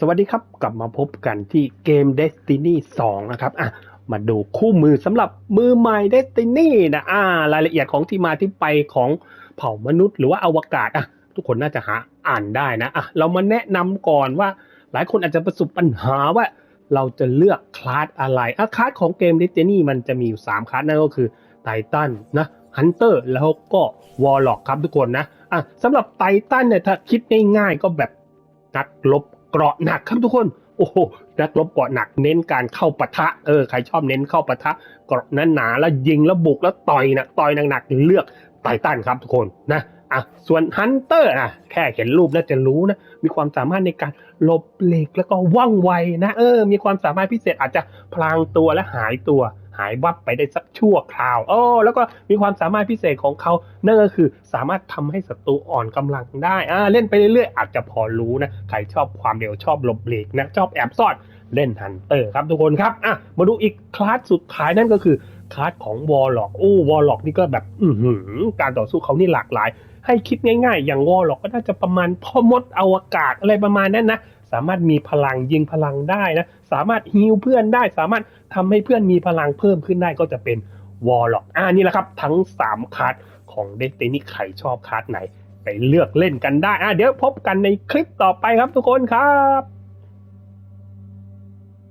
สวัสดีครับ กลับมาพบกันที่เกม Destiny 2 นะครับอะมาดูคู่มือสำหรับมือใหม่ Destiny นะอ่ารายละเอียดของที่มาที่ไปของเผ่ามนุษย์หรือว่าอวกาศอะทุกคนน่าจะหาอ่านได้นะอะเรามาแนะนำก่อนว่าหลายคนอาจจะประสบปัญหาว่าเราจะเลือกคลาสอะไรอะคลาสของเกม Destiny มันจะมีอยู่ 3 คลาสนั่นก็คือไททันนะฮันเตอร์แล้วก็วอลล็อกครับทุกคนนะอะสำหรับไททันเนี่ยถ้าคิดง่ายๆก็แบบนักลบ เกราะหนักครับทุกคน โอ้โหนักรบเกราะหนักเน้นการเข้าปะทะเออใครชอบเน้นเข้าปะทะเกราะนั้นหนาๆแล้วยิงแล้วบุกแล้วต่อยหนักต่อยหนักๆเลือกไททันครับทุกคนนะอะส่วนฮันเตอร์นะแค่เห็นรูปน่าจะรู้นะมีความสามารถในการหลบเหล็กแล้วก็ว่องไวนะเออ มีความสามารถพิเศษอาจจะพลางตัวและหายตัว หายวับไปได้สักชั่วคราวโอ้แล้วก็มีความสามารถพิเศษของเขา นั่นก็คือสามารถทำให้ศัตรูอ่อนกำลังได้อ่าเล่นไปเรื่อยๆ อาจจะพอรู้นะ ใครชอบความเร็วชอบหลบเหล็กนะชอบแอบซ่อนเล่นฮันเตอร์ครับทุกคนครับอะมาดูอีกคลาสสุดท้ายนั่นก็คือคลาสของวอลล็อกโอ้วอลล็อกนี่ก็แบบอืการต่อสู้เขานี่หลากหลาย ให้คิดง่ายๆ อย่างวอลล็อกก็น่าจะประมาณพ่อมดอวกาศอะไรประมาณนั้นนะ สามารถมีพลังยิงพลังได้นะสามารถฮิวเพื่อนได้ สามารถทำให้เพื่อนมีพลังเพิ่มขึ้นได้ก็จะเป็นวอลล็อกอ่านี่แหละครับ ทั้ง 3คาร์ดของเดสตินี่ใครชอบคาร์ดไหน ไปเลือกเล่นกันได้อ่าเดี๋ยวพบกันในคลิปต่อไปครับทุกคนครับ